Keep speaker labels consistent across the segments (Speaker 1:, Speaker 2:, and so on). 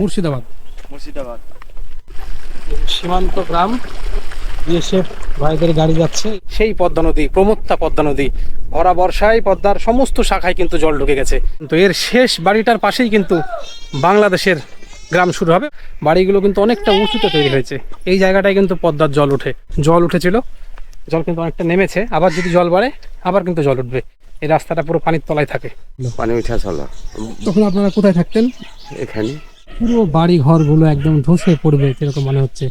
Speaker 1: মুর্শিদাবাদ।
Speaker 2: মুর্শিদাবাদ।
Speaker 1: সীমান্ত গ্রাম বিএসএফ ভাইদের গাড়ি যাচ্ছে। সেই পদ্মা নদী প্রমত্তা পদ্মা নদী ভরা বর্ষায় পদ্মার সমস্ত শাখায় কিন্তু জল ঢুকে গেছে। তো এর শেষ বাড়িটার পাশেই কিন্তু বাংলাদেশের গ্রাম শুরু হবে। বাড়িগুলো কিন্তু অনেকটা উঁচুতে তৈরি হয়েছে। এই জায়গাটায় কিন্তু পদ্মার জল উঠে জল উঠেছিল। জল কিন্তু অনেকটা নেমেছে। আবার যদি জল বাড়ে আবার কিন্তু জল উঠবে। এই রাস্তাটা পুরো পানির তলায় থাকে।
Speaker 3: পানি উঠে চলা।
Speaker 1: তখন আপনারা কোথায় থাকতেন?
Speaker 3: এখানে।
Speaker 1: পুরো বাড়ি ঘরগুলো একদম ধসে পড়বে এরকম মনে হচ্ছে।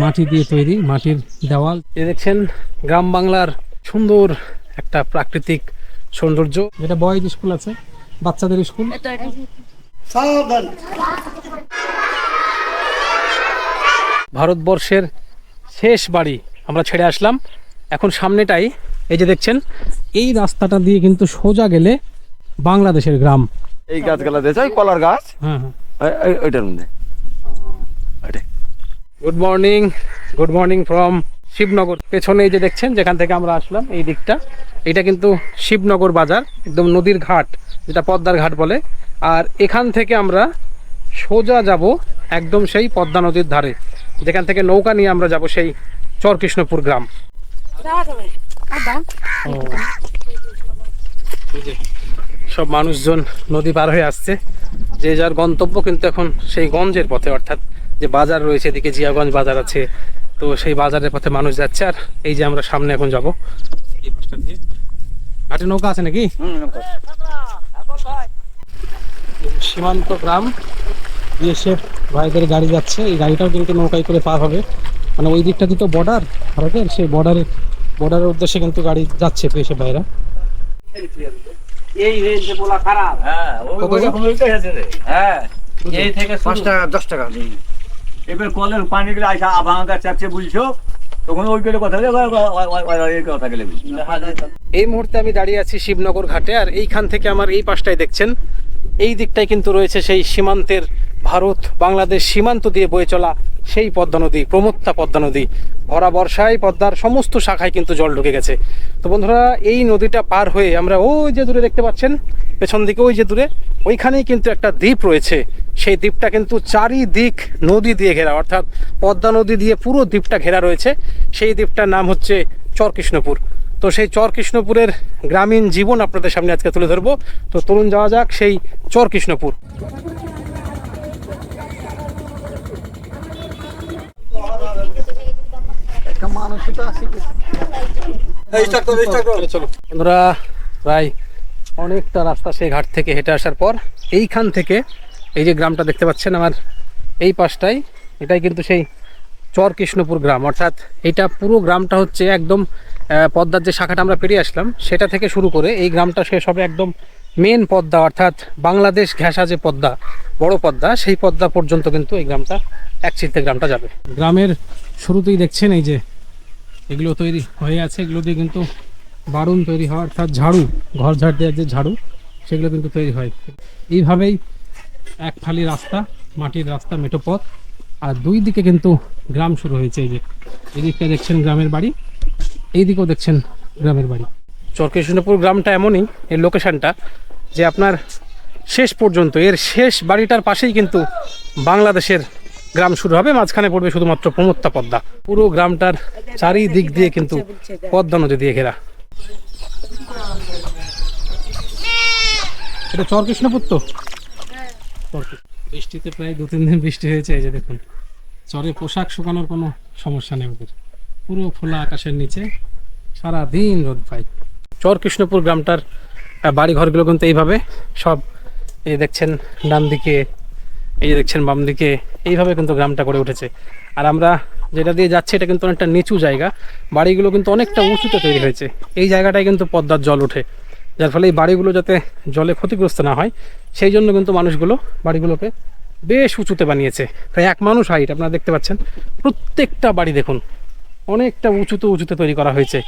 Speaker 1: মাটি দিয়ে তৈরি মাটির দেওয়াল। এ দেখছেন গ্রাম বাংলার সুন্দর একটা প্রাকৃতিক সৌন্দর্য। যেটা বয়েজ স্কুল আছে বাচ্চাদের স্কুল ভারতবর্ষের শেষ বাড়ি আমরা ছেড়ে আসলাম। এখন সামনেটাই এই যে দেখছেন এই রাস্তাটা দিয়ে কিন্তু সোজা গেলে বাংলাদেশের গ্রাম।
Speaker 3: এই গাছগুলা ওই কলার গাছ?
Speaker 1: হ্যাঁ হ্যাঁ।
Speaker 3: ওইটার মধ্যে।
Speaker 1: Good morning good morning from Shibnagar পেছনে এই যে দেখছেন যেখান থেকে আমরা আসলাম এই দিকটা। এটা কিন্তু শিবনগর বাজার একদম নদীর ঘাট যেটা পদ্মার ঘাট বলে। আর এখান থেকে আমরা সোজা যাব একদম সেই পদ্মা নদীর ধারে। যেখান থেকে নৌকা নিয়ে আমরা যাব সেই চরকৃষ্ণপুর গ্রাম। সব মানুষজন নদী পার হয়ে আসছে। যে যার গন্তব্য কিন্তু এখন সেই গঞ্জের পথে অর্থাৎ যে বাজার রয়েছে এদিকে জিয়াগঞ্জ বাজার আছে। তো সেই বাজারের পথে মানুষ যাচ্ছে। আর এই যে আমরা সামনে এখন যাব। ঘাটে নৌকা আছে নাকি? সীমান্ত গ্রাম বিএসএফ ভাইদের গাড়ি যাচ্ছে। এই গাড়িটাও কিন্তু নৌকায় করে পার হবে। মানে ওই দিকটা তো বর্ডার ভারতের সেই বর্ডারের বর্ডারের উদ্দেশ্যে কিন্তু গাড়ি যাচ্ছে বিএসএফ ভাইরা।
Speaker 4: এই হয়েছে বলা খারাপ।
Speaker 2: হ্যাঁ
Speaker 4: হ্যাঁ এই থেকে
Speaker 3: পাঁচ টাকা দশ টাকা
Speaker 4: এবার কলের পানি গুলো আইসা আভাঙা চাপছে বুঝছ? তখন ওই কথা কথা
Speaker 1: এই মুহূর্তে আমি দাঁড়িয়ে আছি শিবনগর ঘাটে আর এইখান থেকে আমার এই পাশটায় দেখছেন। এই দিকটাই কিন্তু রয়েছে সেই সীমান্তের ভারত বাংলাদেশ সীমান্ত দিয়ে বয়ে চলা সেই পদ্মা নদী, প্রমত্তা পদ্মা নদী। ভরা বর্ষায় পদ্মার সমস্ত শাখায় কিন্তু জল ঢুকে গেছে। তো বন্ধুরা, এই নদীটা পার হয়ে আমরা ওই যে দূরে দেখতে পাচ্ছেন, পেছন দিকে ওই যে দূরে, ওইখানেই কিন্তু একটা দ্বীপ রয়েছে। সেই দ্বীপটা কিন্তু চারিদিক নদী দিয়ে ঘেরা, অর্থাৎ পদ্মা নদী দিয়ে পুরো দ্বীপটা ঘেরা রয়েছে। সেই দ্বীপটার নাম হচ্ছে চরকৃষ্ণপুর। তো সেই চর কৃষ্ণপুরের গ্রামীণ জীবন আপনাদের সামনে আজকে তুলে ধরবো। তো তরুণ যাওয়া যাক সেই চর কৃষ্ণপুর চলো, চলো বন্ধুরা প্রায় অনেকটা রাস্তা সেই ঘাট থেকে হেঁটে আসার পর এইখান থেকে এই যে গ্রামটা দেখতে পাচ্ছেন আমার এই পাশটাই এটাই কিন্তু সেই চর কৃষ্ণপুর গ্রাম। অর্থাৎ এটা পুরো গ্রামটা হচ্ছে একদম পদ্মার যে শাখাটা আমরা পেরিয়ে আসলাম সেটা থেকে শুরু করে এই গ্রামটা শেষ হবে একদম মেন পদ্মা অর্থাৎ বাংলাদেশ ঘেঁষা যে পদ্মা বড় পদ্মা সেই পদ্মা পর্যন্ত কিন্তু এই গ্রামটা এক চিত্তে গ্রামটা যাবে। গ্রামের শুরুতেই দেখছেন এই যে এগুলো তৈরি হয়ে আছে, এগুলো দিয়ে কিন্তু বারুন তৈরি হয়, অর্থাৎ ঝাড়ু, ঘর ঝাড় দেওয়ার যে ঝাড়ু, সেগুলো কিন্তু তৈরি হয়। এইভাবেই এক ফালি রাস্তা, মাটির রাস্তা, মেঠো পথ। আর দুই দিকে কিন্তু গ্রাম শুরু হয়েছে এই যে। এদিকটা দেখছেন গ্রামের বাড়ি, এইদিকেও দেখছেন গ্রামের বাড়ি। চরকৃষ্ণপুর গ্রামটা এমনই, এর লোকেশনটা, যে আপনার শেষ পর্যন্ত, এর শেষ বাড়িটার পাশেই কিন্তু বাংলাদেশের গ্রাম শুরু হবে মাঝখানে পড়বে শুধুমাত্র প্রমত্তা পদ্মা। পুরো গ্রামটার চারিদিক দিয়ে কিন্তু পদ্মা নদী দিয়ে ঘেরা। এটা চরকৃষ্ণপুর তো। বৃষ্টিতে প্রায় দু তিন দিন বৃষ্টি হয়েছে এই যে দেখুন। চরে পোশাক শুকানোর কোনো সমস্যা নেই ওদের। পুরো খোলা আকাশের নিচে সারা দিন রোদ পাই চর কৃষ্ণপুর গ্রামটার আহ, বাড়ি ঘরগুলো কিন্তু এইভাবে সব এই দেখছেন ডান দিকে এই যে দেখছেন বাম দিকে, এইভাবে কিন্তু গ্রামটা করে উঠেছে। আর আমরা যেটা দিয়ে যাচ্ছি, এটা কিন্তু অনেকটা নিচু জায়গা। বাড়িগুলো কিন্তু অনেকটা উঁচুতে তৈরি হয়েছে। এই জায়গাটায় কিন্তু পদ্মার জল ওঠে। যার ফলে এই বাড়িগুলো যাতে জলে ক্ষতিগ্রস্ত না হয়, সেই জন্য কিন্তু মানুষগুলো বাড়িগুলোকে বেশ উঁচুতে বানিয়েছে। প্রায় এক মানুষ হাইট, আপনারা দেখতে পাচ্ছেন। প্রত্যেকটা বাড়ি দেখুন, অনেকটা উঁচুতে উঁচুতে তৈরি করা হয়েছে।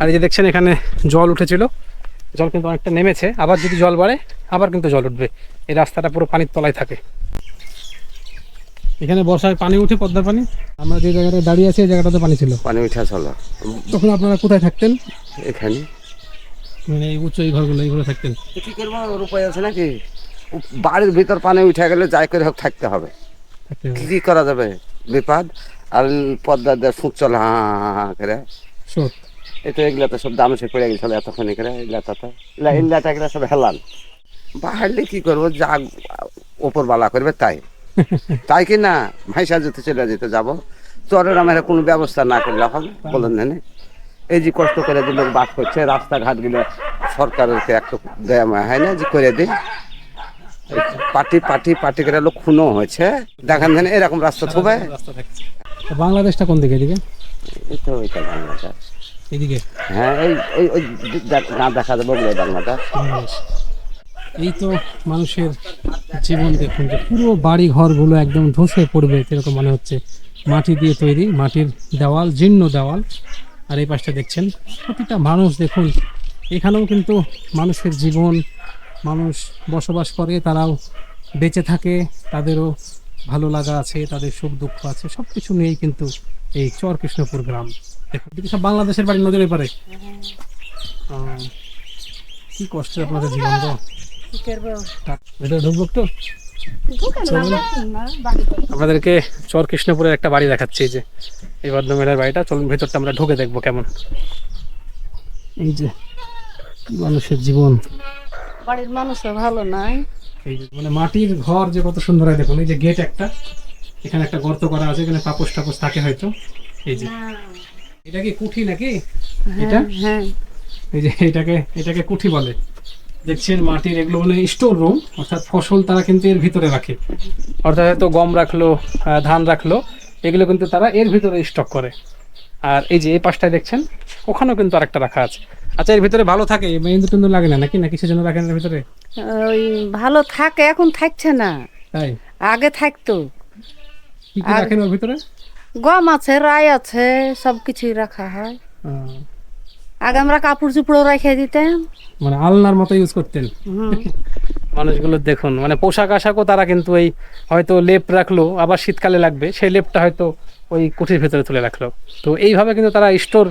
Speaker 1: আর এই যে দেখছেন, এখানে জল উঠেছিল। জল কিন্তু অনেকটা নেমেছে। আবার যদি জল বাড়ে, আবার কিন্তু জল উঠবে। এই রাস্তাটা পুরো পানির তলায় থাকে। এখানে বর্ষায় পানি উঠে পদ্মার পানি? আমরা যে জায়গাটায় দাঁড়িয়ে আছি এই জায়গাটাতে পানি ছিল।
Speaker 3: পানি উঠা চলো
Speaker 1: তখন আপনারা কোথায় থাকতেন?
Speaker 3: এখানে।
Speaker 1: মানে এই উঁচু এই ঘরগুলো এইগুলো থাকতেন?
Speaker 3: কি করব? ওর উপায় আছে নাকি? বাড়ির ভিতর পানি উঠে গেলে যাই করে হোক থাকতে হবে। কি করা যাবে? বিপদ? আর পদ্মা দিয়ে সুখ চলে করে। তো এগুলা তো সব দামে সে পড়ে গেছিল এতক্ষণ করে এগুলা তো এগুলা এগুলাটা এগুলা সব হেলান। বাহারলে কি করব? যা ওপর বালা করবে তাই। তাই কি না? ভাইসা যেতে চলে যেতে যাব। চরের আমার কোনো ব্যবস্থা না করলে হবে বলেন না? এই যে কষ্ট করে যে লোক বাস করছে রাস্তাঘাটগুলো সরকারের একটু দেয়া হয় না যে করে দিই পার্টি পার্টি পার্টি করে লোক খুনও হয়েছে। দেখেন ধান এরকম রাস্তা থবে?
Speaker 1: তো বাংলাদেশটা কোন দিকে এদিকে?
Speaker 3: তো ওইটা বাংলাদেশ।
Speaker 1: এদিকে।
Speaker 3: হ্যাঁ এই ওই দেখ- যাবে বাংলাদেশ।
Speaker 1: এই তো মানুষের জীবন দেখুন যে পুরো বাড়ি ঘরগুলো একদম ধসে পড়বে, এরকম মনে হচ্ছে। মাটি দিয়ে তৈরি, মাটির দেওয়াল, জীর্ণ দেওয়াল। আর এই পাশটা দেখছেন, প্রতিটা মানুষ দেখুন, এখানেও কিন্তু মানুষের জীবন, মানুষ বসবাস করে, তারাও বেঁচে থাকে, তাদেরও ভালো লাগা আছে, তাদের সুখ দুঃখ আছে সব কিছু নিয়েই কিন্তু এই চর কৃষ্ণপুর গ্রাম। দেখুন সব বাংলাদেশের বাড়ি নদীর পারে কি কষ্টের আপনাদের জীবন ভেতরে ঢুকবো চলুন। আপনাদেরকে চর কৃষ্ণপুরের একটা বাড়ি দেখাচ্ছি এই যে। এই ভদ্রমেলার বাড়িটা। চলুন ভেতরটা আমরা ঢুকে দেখব কেমন। এই যে মানুষের জীবন।
Speaker 2: বাড়ির মানুষও ভালো নাই।
Speaker 1: এই যে মানে মাটির ঘর যে কত সুন্দর হয় দেখুন এই যে গেট একটা। এখানে একটা গর্ত করা আছে এখানে পাপোশ টাপোশ থাকে হয়তো। এই যে। এটা কি কুঠি নাকি? এটা?
Speaker 2: হ্যাঁ।
Speaker 1: এই যে এটাকে এটাকে কুঠি বলে। দেখছেন মাটির এগুলো মানে স্টোর রুম অর্থাৎ ফসল তারা কিন্তু এর ভিতরে রাখে। অর্থাৎ হয়তো গম রাখল ধান রাখল এগুলো কিন্তু তারা এর ভিতরে স্টক করে। আর এই যে এই পাশটায় দেখছেন ওখানেও কিন্তু আরেকটা রাখা আছে। আচ্ছা এর ভিতরে ভালো থাকে? মেহেন্দু টেন্দু লাগে না নাকি? না কিসের জন্য রাখেন এর ভিতরে?
Speaker 2: ওই ভালো থাকে এখন থাকছে না।
Speaker 1: তাই?
Speaker 2: আগে থাকতো।
Speaker 1: কি কি রাখেন ওর ভিতরে?
Speaker 2: গম আছে রাই আছে সব কিছুই রাখা হয়। আগে আমরা কাপড় চুপড়ও রেখে দিতাম
Speaker 1: মানে আলনার মতো ইউজ করতেন। মানুষগুলো দেখুন মানে পোশাক আশাকও তারা কিন্তু এই হয়তো লেপ রাখল আবার শীতকালে লাগবে সেই লেপটা হয়তো ওই কুঠির ভেতরে তুলে রাখল। তো এইভাবে কিন্তু তারা স্টোর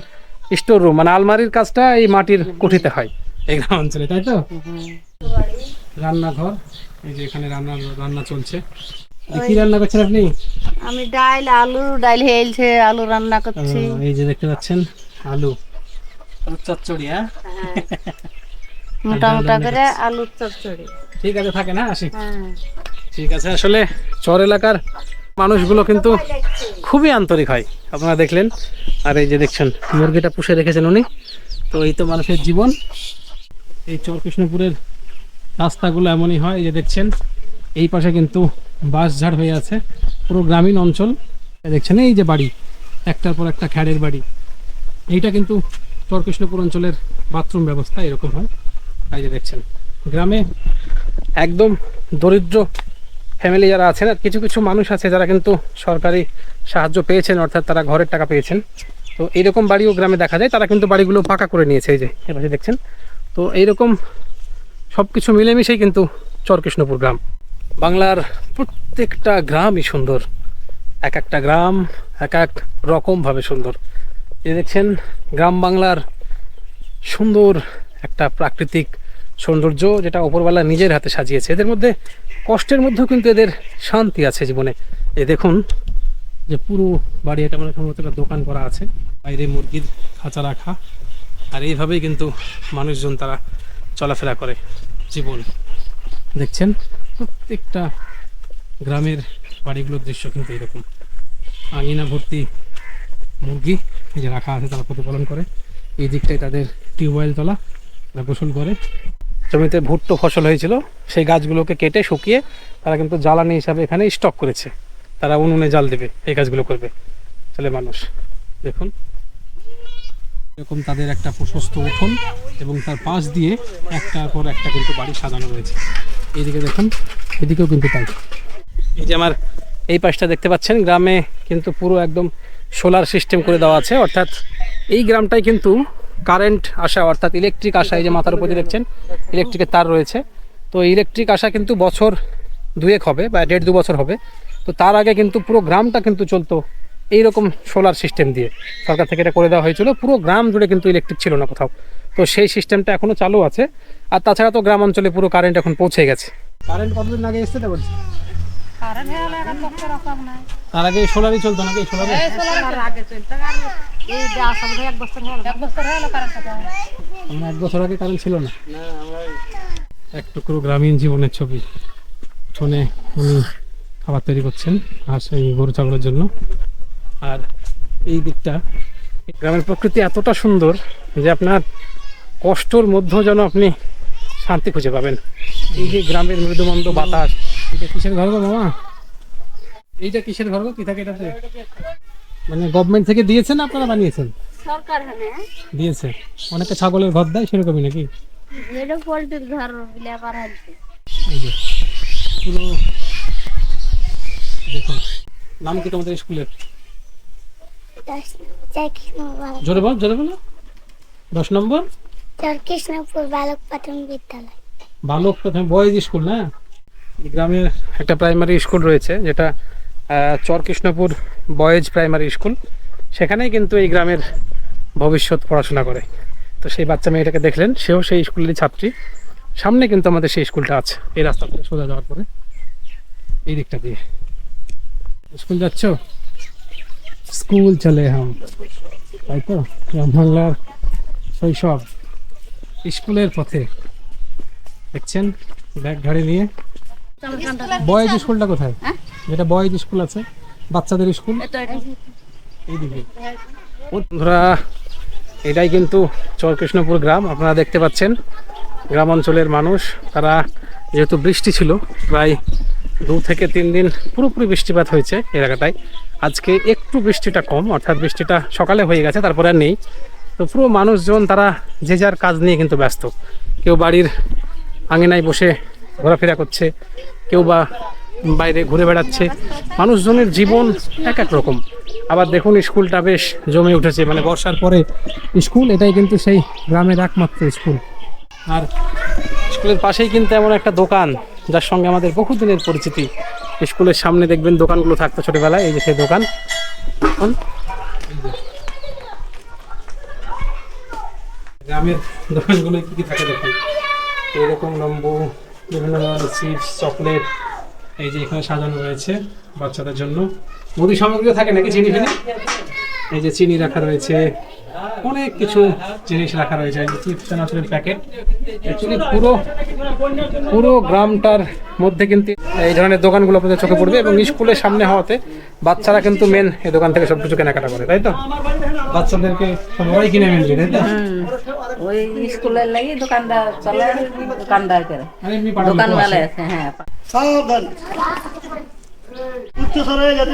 Speaker 1: স্টোর রুম মানে আলমারির কাজটা এই মাটির কুঠিতে হয় এই গ্রাম অঞ্চলে তাই তো? রান্নাঘর এই যে এখানে রান্না রান্না চলছে। কি রান্না করছেন আপনি?
Speaker 2: আমি ডাইল আলু ডাইল হেলছে আলু রান্না করছি।
Speaker 1: এই যে দেখতে পাচ্ছেন আলু। চচ্চড়ি হ্যাঁ?
Speaker 2: মোটা মোটা করে আলুর চচ্চড়ি।
Speaker 1: ঠিক আছে থাকে না? আসি।
Speaker 2: হ্যাঁ।
Speaker 1: ঠিক আছে আসলে চর এলাকার মানুষগুলো কিন্তু খুবই আন্তরিক হয় আপনারা দেখলেন। আর এই যে দেখছেন মুরগিটা পুষে রেখেছেন উনি। তো এই তো মানুষের জীবন। এই চর কৃষ্ণপুরের রাস্তাগুলো এমনই হয় এই যে দেখছেন এই পাশে কিন্তু বাঁশঝাড় হয়ে আছে পুরো গ্রামীণ অঞ্চল। এই দেখছেন এই যে বাড়ি একটার পর একটা খ্যাড়ের বাড়ি। এইটা কিন্তু চর কৃষ্ণপুর অঞ্চলের বাথরুম ব্যবস্থা এরকম হয়। এই যে দেখছেন, গ্রামে একদম দরিদ্র ফ্যামিলি যারা আছেন, আর কিছু কিছু মানুষ আছে যারা কিন্তু সরকারি সাহায্য পেয়েছেন, অর্থাৎ তারা ঘরের টাকা পেয়েছেন। তো এইরকম বাড়িও গ্রামে দেখা যায়, তারা কিন্তু বাড়িগুলো পাকা করে নিয়েছে এই যে এপাশে দেখছেন। তো এইরকম সব কিছু মিলেমিশেই কিন্তু চরকৃষ্ণপুর গ্রাম। বাংলার প্রত্যেকটা গ্রামই সুন্দর। এক একটা গ্রাম এক এক রকমভাবে সুন্দর। এই দেখছেন, গ্রাম বাংলার সুন্দর একটা প্রাকৃতিক সৌন্দর্য যেটা ওপরওয়ালা নিজের হাতে সাজিয়েছে। এদের মধ্যে কষ্টের মধ্যেও কিন্তু এদের শান্তি আছে জীবনে। এ দেখুন, যে পুরো বাড়ি এটা মানে সম্ভবত একটা দোকান করা আছে। বাইরে মুরগির খাঁচা রাখা। আর এইভাবেই কিন্তু মানুষজন তারা চলাফেরা করে জীবন। দেখছেন, প্রত্যেকটা গ্রামের বাড়িগুলোর দৃশ্য কিন্তু এরকম। আঙিনা ভর্তি মুরগি, এই যে রাখা আছে তারা প্রতিপালন করে। এই দিকটায় তাদের টিউবওয়েল তোলা তারা গোসল করে। জমিতে ভুট্টো ফসল হয়েছিল, সেই গাছগুলোকে কেটে শুকিয়ে তারা কিন্তু জ্বালানি হিসাবে এখানে স্টক করেছে। তারা উনুনে জাল দেবে, এই কাজগুলো করবে। ছেলে মানুষ, দেখুন। এরকম তাদের একটা প্রশস্ত উঠোন এবং তার পাশ দিয়ে একটার পর একটা কিন্তু বাড়ি সাজানো রয়েছে। এইদিকে দেখুন, এদিকেও কিন্তু তাই। এই যে আমার এই পাশটা দেখতে পাচ্ছেন, গ্রামে কিন্তু পুরো একদম সোলার সিস্টেম করে দেওয়া আছে। অর্থাৎ এই গ্রামটাই কিন্তু কারেন্ট আসা, অর্থাৎ ইলেকট্রিক আসা, এই যে মাথার উপরে দেখছেন, ইলেকট্রিকের তার রয়েছে। তো ইলেকট্রিক আসা কিন্তু বছর দুয়েক হবে, বা দেড় দু বছর হবে। তো তার আগে কিন্তু পুরো গ্রামটা কিন্তু চলতো এইরকম সোলার সিস্টেম দিয়ে। সরকার থেকে এটা করে দেওয়া হয়েছিল। পুরো গ্রাম জুড়ে কিন্তু ইলেকট্রিক ছিল না কোথাও। তো সেই সিস্টেমটা এখনও চালু আছে। আর তাছাড়া তো গ্রাম অঞ্চলে পুরো কারেন্ট এখন পৌঁছে গেছে। কারেন্ট কতদিন আগে এসছে তো বলছি তার আগে সোলারই চলতো নাকি? সোলারে
Speaker 2: বোধহয় এক বছর
Speaker 1: আগে কারেন্ট ছিল না? এক টুকরো গ্রামীণ জীবনের ছবি। উঠোনে উনি খাবার তৈরি করছেন আর সেই গরু ছাগলের জন্য। আর এই দিকটা গ্রামের প্রকৃতি এতটা সুন্দর যে আপনার কষ্টর মধ্যেও যেন আপনি শান্তি খুঁজে পাবেন। এই যে গ্রামের মৃদুমন্দ বাতাস এটা কিসের ঘর গো মামা এইটা কিসের ঘর গো? কি থাকে এটাতে? মানে গভর্নমেন্ট থেকে দিয়েছেন আপনারা বানিয়েছেন?
Speaker 5: সরকার হ্যাঁ।
Speaker 1: দিয়েছে। অনেকে ছাগলের ঘর দেয় সেরকমই নাকি?
Speaker 5: যেটা পোল্ট্রির ঘর লেবার আছে
Speaker 1: এই যে পুরো দেখুন নাম কি তোমাদের স্কুলের? জোরে বল জোরে বলো। দশ নম্বর?
Speaker 5: কৃষ্ণপুর বালক প্রাথমিক বিদ্যালয়।
Speaker 1: বালক প্রথমে বয়েজ স্কুল না? এই গ্রামের একটা প্রাইমারি স্কুল রয়েছে, যেটা চরকৃষ্ণপুর বয়েজ প্রাইমারি স্কুল সেখানেই কিন্তু এই গ্রামের ভবিষ্যৎ পড়াশোনা করে। তো সেই বাচ্চা মেয়েটাকে দেখলেন, সেও সেই স্কুলেরই ছাত্রী। সামনে কিন্তু আমাদের সেই স্কুলটা আছে, এই রাস্তা থেকে সোজা যাওয়ার পরে। এই দিকটা দিয়ে। স্কুল যাচ্ছ? স্কুল চলে হাম তাই তো? গ্রাম বাংলার শৈশব। স্কুলের পথে। দেখছেন? ব্যাগ ঘাড়ি নিয়ে। বয়েজ স্কুলটা কোথায়? যেটা বয়েজ স্কুল আছে বাচ্চাদের স্কুল। এইদিকে। বন্ধুরা এটাই কিন্তু চরকৃষ্ণপুর গ্রাম। আপনারা দেখতে পাচ্ছেন গ্রাম অঞ্চলের মানুষ। তারা যেহেতু বৃষ্টি ছিল প্রায় দু থেকে তিন দিন পুরোপুরি বৃষ্টিপাত হয়েছে এলাকাটায়। আজকে একটু বৃষ্টিটা কম অর্থাৎ বৃষ্টিটা সকালে হয়ে গেছে তারপরে আর নেই। তো পুরো মানুষজন তারা যে যার কাজ নিয়ে কিন্তু ব্যস্ত। কেউ বাড়ির আঙিনায় বসে ঘোরাফেরা করছে, কেউ বা বাইরে ঘুরে বেড়াচ্ছে। মানুষজনের জীবন এক এক রকম। আবার দেখুন, স্কুলটা বেশ জমে উঠেছে মানে বর্ষার পরে স্কুল এটাই কিন্তু সেই গ্রামের একমাত্র স্কুল। আর স্কুলের পাশেই কিন্তু এমন একটা দোকান, যার সঙ্গে আমাদের বহুদিনের পরিচিতি। স্কুলের সামনে দেখবেন দোকানগুলো থাকতো ছোটবেলায়, এই যে সেই দোকান। গ্রামের দোকানগুলো কি কি থাকে দেখুন। এরকম নম্বু বিভিন্ন ধরনের চিপস, চকলেট, এই যে এখানে সাজানো রয়েছে বাচ্চাদের জন্য। মুদি সামগ্রীও থাকে নাকি চিনি ফিনি? এই যে চিনি রাখা রয়েছে। অনেক কিছু জিনিস রাখা রয়েছে। এই যে চিপস চানাচুরের প্যাকেট। অ্যাকচুয়ালি পুরো পুরো গ্রামটার মধ্যে কিন্তু এই ধরনের দোকানগুলো আপনাদের চোখে পড়বে এবং স্কুলের সামনে হওয়াতে বাচ্চারা কিন্তু মেন এই দোকান থেকে সব কিছু কেনাকাটা করে, তাই তো? বাচ্চাদেরকে সবাই কিনে মেনলি তাই তো?
Speaker 2: ওই স্কুলের লাগি দোকানটা চলে দোকানদার করে। দোকান আছে। হ্যাঁ
Speaker 4: সাবধান। উচ্চ স্বরে যাতে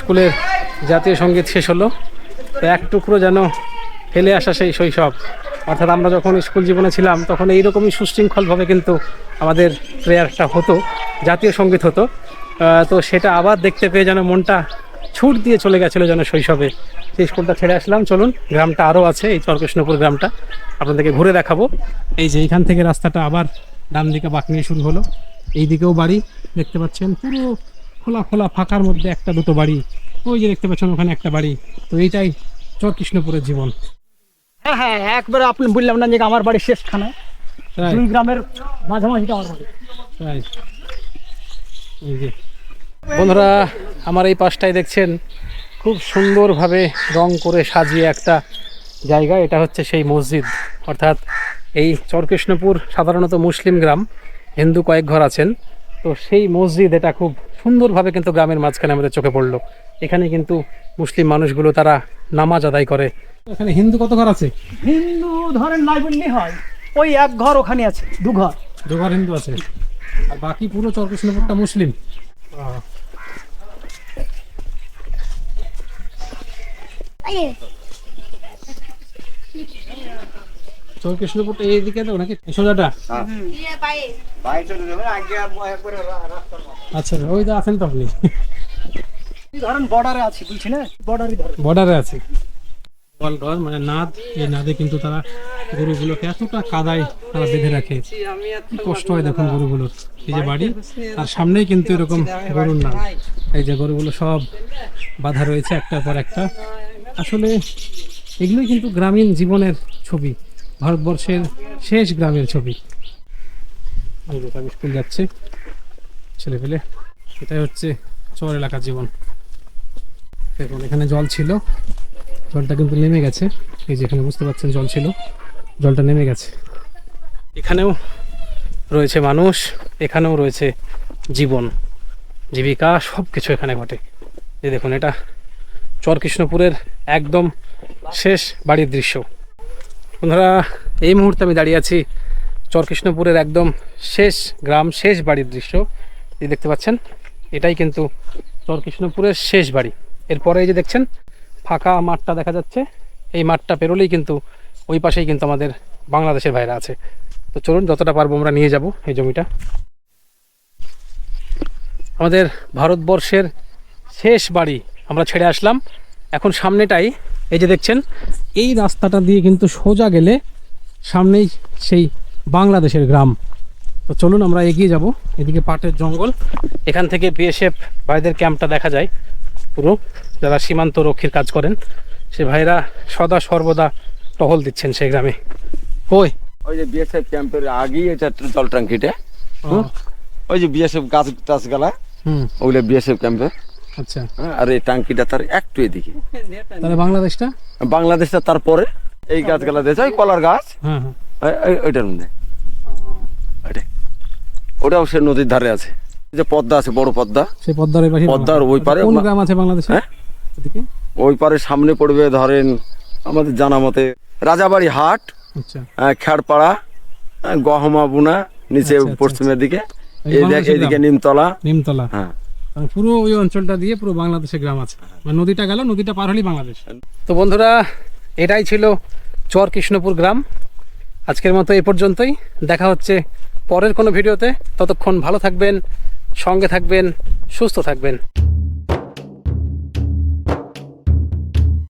Speaker 1: স্কুলের জাতীয় সংগীত শেষ হলো। তো এক টুকরো যেন ফেলে আসা সেই শৈশব। অর্থাৎ আমরা যখন স্কুল জীবনে ছিলাম তখন এইরকমই সুশৃঙ্খলভাবে কিন্তু আমাদের প্রেয়ারটা হতো জাতীয় সংগীত হতো। তো সেটা আবার দেখতে পেয়ে যেন মনটা ছুট দিয়ে চলে গেছিল যেন শৈশবে। সেই স্কুলটা ছেড়ে আসলাম চলুন গ্রামটা আরও আছে এই চরকৃষ্ণপুর গ্রামটা। আপনাদেরকে ঘুরে দেখাবো। এই যে এইখান থেকে রাস্তাটা আবার ডান দিকে বাঁক নিয়ে শুরু হলো। এই দিকেও বাড়ি দেখতে পাচ্ছেন পুরো খোলা খোলা ফাঁকার মধ্যে একটা দুটো বাড়ি। ওই যে দেখতে পাচ্ছেন ওখানে একটা বাড়ি। তো এইটাই চরকৃষ্ণপুরের জীবন।
Speaker 6: হ্যাঁ হ্যাঁ একবারে আপনি বললাম না যে আমার বাড়ি শেষখানে। দুই গ্রামের মাঝামাঝি আমার বাড়ি।
Speaker 1: তাই এই যে বন্ধুরা আমার এই পাশটায় দেখছেন খুব সুন্দরভাবে রং করে সাজিয়ে একটা জায়গা। এটা হচ্ছে সেই মসজিদ। অর্থাৎ এই চরকৃষ্ণপুর সাধারণত মুসলিম গ্রাম হিন্দু কয়েক ঘর আছেন। তো সেই মসজিদ এটা খুব সুন্দরভাবে কিন্তু গ্রামের মাঝখানে আমাদের চোখে পড়ল। এখানে কিন্তু মুসলিম মানুষগুলো তারা নামাজ আদায় করে। এখানে হিন্দু কত ঘর আছে?
Speaker 6: হিন্দু ধরেন নাই বললেই হয়। ওই এক ঘর ওখানে আছে দু ঘর।
Speaker 1: দু ঘর হিন্দু আছে। আর বাকি পুরো চরকৃষ্ণপুরটা মুসলিম। আহ, চরকৃষ্ণপুরটা এইদিকে তো নাকি? সোজাটা?
Speaker 4: ভাই চলে যাবে আগে একবারে রাস্তার
Speaker 1: আচ্ছা ওই তো আছেন তো আপনি?
Speaker 6: ধরেন বর্ডারে আছে বুঝছি না? বর্ডারই ধরে।
Speaker 1: বর্ডারে আছে। বল ঘর মানে নাদ এই নাদে কিন্তু তারা গরুগুলোকে এতটা কাদায় তারা বেঁধে রাখে। কি কষ্ট হয় দেখুন গরুগুলোর এই যে বাড়ি আর সামনেই কিন্তু এরকম গরুর নাদ এই যে গরুগুলো সব বাধা রয়েছে একটার পর একটা। আসলে এগুলোই কিন্তু গ্রামীণ জীবনের ছবি, ভারতবর্ষের শেষ গ্রামের ছবি। আমি যে স্কুল যাচ্ছে, ছেলে পেলে। এটাই হচ্ছে চর এলাকার জীবন। দেখুন, এখানে জল ছিল, জলটা কিন্তু নেমে গেছে। এই যে এখানে বুঝতে পারছেন, জল ছিল, জলটা নেমে গেছে। এখানেও রয়েছে মানুষ, এখানেও রয়েছে জীবন, জীবিকা সব কিছু এখানে ঘটে। এই দেখুন, এটা চর কৃষ্ণপুরের একদম শেষ বাড়ির দৃশ্য। বন্ধুরা, এই মুহূর্তে আমি দাঁড়িয়ে আছি চরকৃষ্ণপুরের একদম শেষ গ্রাম, শেষ বাড়ির দৃশ্য। এই দেখতে পাচ্ছেন, এটাই কিন্তু চরকৃষ্ণপুরের শেষ বাড়ি। এরপরে এই যে দেখছেন, ফাঁকা মাঠটা দেখা যাচ্ছে। এই মাঠটা পেরোলেই কিন্তু ওই পাশেই কিন্তু আমাদের বাংলাদেশের ভাইরা আছে। তো চলুন, যতটা পারব আমরা নিয়ে যাব এই জমিটা। আমাদের ভারতবর্ষের শেষ বাড়ি আমরা ছেড়ে আসলাম। এখন সামনেটাই এই যে দেখছেন এই রাস্তাটা দিয়ে কিন্তু সোজা গেলে সামনেই সেই বাংলাদেশের গ্রাম। তো চলুন আমরা এগিয়ে যাব এদিকে পাটের জঙ্গল। এখান থেকে বিএসএফ ভাইদের ক্যাম্পটা দেখা যায় পুরো। যারা সীমান্ত রক্ষীর কাজ করেন সে ভাইরা সদা সর্বদা টহল দিচ্ছেন সেই গ্রামে। কই?
Speaker 7: ওই যে বিএসএফ ক্যাম্পের আগেই এটা জল ট্যাঙ্কিটা। ওই যে বিএসএফ গাছ টাছ গালা
Speaker 1: হুম।
Speaker 7: ওগুলো বিএসএফ ক্যাম্পে।
Speaker 1: আচ্ছা।
Speaker 7: আর এই ট্যাঙ্কিটা তার একটু এদিকে।
Speaker 1: তাহলে বাংলাদেশটা?
Speaker 7: বাংলাদেশটা তারপরে এই গাছগুলা দিয়েছে ওই কলার গাছ।
Speaker 1: হ্যাঁ হ্যাঁ।
Speaker 7: ওই- ওই- ওইটার মধ্যে। ওটাও সে নদীর ধারে আছে। যে পদ্মা আছে বড় পদ্মা।
Speaker 1: সেই পদ্মার ওই পাশে
Speaker 7: পদ্মার ওই পারে
Speaker 1: কোন গ্রাম আছে বাংলাদেশে?
Speaker 7: হ্যাঁ? ওই পারে সামনে পড়বে ধরেন আমাদের জানা মতে রাজাবাড়ি হাট
Speaker 1: আচ্ছা।
Speaker 7: খেড়পাড়া গহমা বুনা নিচে
Speaker 1: আচ্ছা, আচ্ছা,
Speaker 7: পশ্চিমের দিকে।
Speaker 1: এই
Speaker 7: এই এদিকে
Speaker 1: গ্রাম।
Speaker 7: নিমতলা।
Speaker 1: নিমতলা।
Speaker 7: হ্যাঁ।
Speaker 1: পুরো ওই অঞ্চলটা দিয়ে পুরো বাংলাদেশের গ্রাম আছে। মানে নদীটা গেল, নদীটা পার হলেই বাংলাদেশ। তো বন্ধুরা, এটাই ছিল চর কৃষ্ণপুর গ্রাম। আজকের মতো এ পর্যন্তই। দেখা হচ্ছে পরের কোনো ভিডিওতে। ততক্ষণ ভালো থাকবেন, সঙ্গে থাকবেন, সুস্থ থাকবেন।